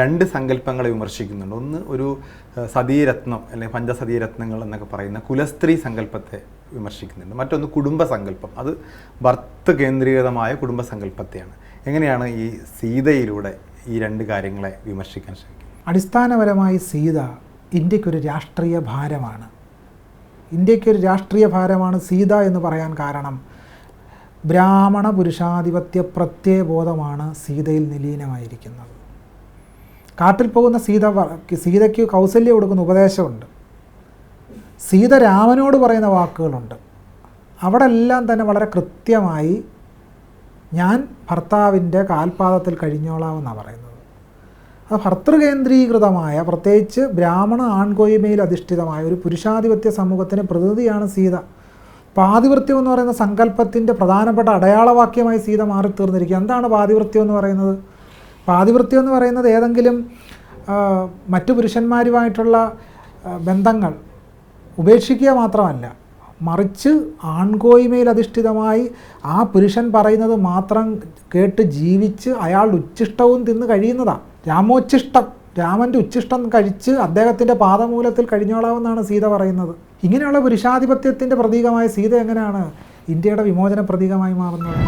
രണ്ട് സങ്കല്പങ്ങളെ വിമർശിക്കുന്നുണ്ട്. ഒന്ന് ഒരു സതീരത്നം അല്ലെങ്കിൽ പഞ്ചസതീരത്നങ്ങൾ എന്നൊക്കെ പറയുന്ന കുലസ്ത്രീ സങ്കല്പത്തെ വിമർശിക്കുന്നുണ്ട്. മറ്റൊന്ന് കുടുംബ സങ്കല്പം. അത് ഭർത്ത് കേന്ദ്രീകൃതമായ കുടുംബ സങ്കല്പത്തെയാണ്. എങ്ങനെയാണ് ഈ സീതയിലൂടെ ഈ രണ്ട് കാര്യങ്ങളെ വിമർശിക്കാൻ ശ്രമിക്കുന്നത്? അടിസ്ഥാനപരമായി സീത ഇന്ത്യക്കൊരു രാഷ്ട്രീയ ഭാരമാണ്. ഇന്ത്യക്കൊരു രാഷ്ട്രീയ ഭാരമാണ് സീത എന്ന് പറയാൻ കാരണം ബ്രാഹ്മണ പുരുഷാധിപത്യ പ്രത്യയബോധമാണ് സീതയിൽ നിലീനമായിരിക്കുന്നത്. കാട്ടിൽ പോകുന്ന സീത സീതയ്ക്ക് കൗസല്യ കൊടുക്കുന്ന ഉപദേശമുണ്ട്. സീത രാമനോട് പറയുന്ന വാക്കുകളുണ്ട്. അവിടെ എല്ലാം തന്നെ വളരെ കൃത്യമായി ഞാൻ ഭർത്താവിന്റെ കാൽപാദത്തിൽ കഴിഞ്ഞോളാമെന്നാണ് പറയുന്നത്. അത് ഭർത്തൃകേന്ദ്രീകൃതമായ പ്രത്യേകിച്ച് ബ്രാഹ്മണ ആൺകോയ്മയിൽ അധിഷ്ഠിതമായ ഒരു പുരുഷാധിപത്യ സമൂഹത്തിന് പ്രതിനിധിയാണ് സീത. പാതിവൃത്യം എന്ന് പറയുന്ന സങ്കല്പത്തിന്റെ പ്രധാനപ്പെട്ട അടയാളവാക്യമായി സീത മാറിത്തീർന്നിരിക്കുക. എന്താണ് പാതിവൃത്യം എന്ന് പറയുന്നത്? പാതിവൃത്യം എന്ന് പറയുന്നത് ഏതെങ്കിലും മറ്റു പുരുഷന്മാരുമായിട്ടുള്ള ബന്ധങ്ങൾ ഉപേക്ഷിക്കുക മാത്രമല്ല മറിച്ച് ആൺകോയ്മയിൽ അധിഷ്ഠിതമായി ആ പുരുഷൻ പറയുന്നത് മാത്രം കേട്ട് ജീവിച്ച് അയാളുടെ ഉച്ഛിഷ്ടവും തിന്ന് കഴിയുന്നതാണ് രാമോച്ഛിഷ്ടം രാമന്റെ ഉച്ഛിഷ്ടം കഴിച്ച് അദ്ദേഹത്തിന്റെ പാദമൂലത്തിൽ കഴിഞ്ഞോളാമെന്നാണ് സീത പറയുന്നത്. ഇങ്ങനെയുള്ള പുരുഷാധിപത്യത്തിന്റെ പ്രതീകമായ സീത എങ്ങനെയാണ് ഇന്ത്യയുടെ വിമോചന പ്രതീകമായി മാറുന്നത്?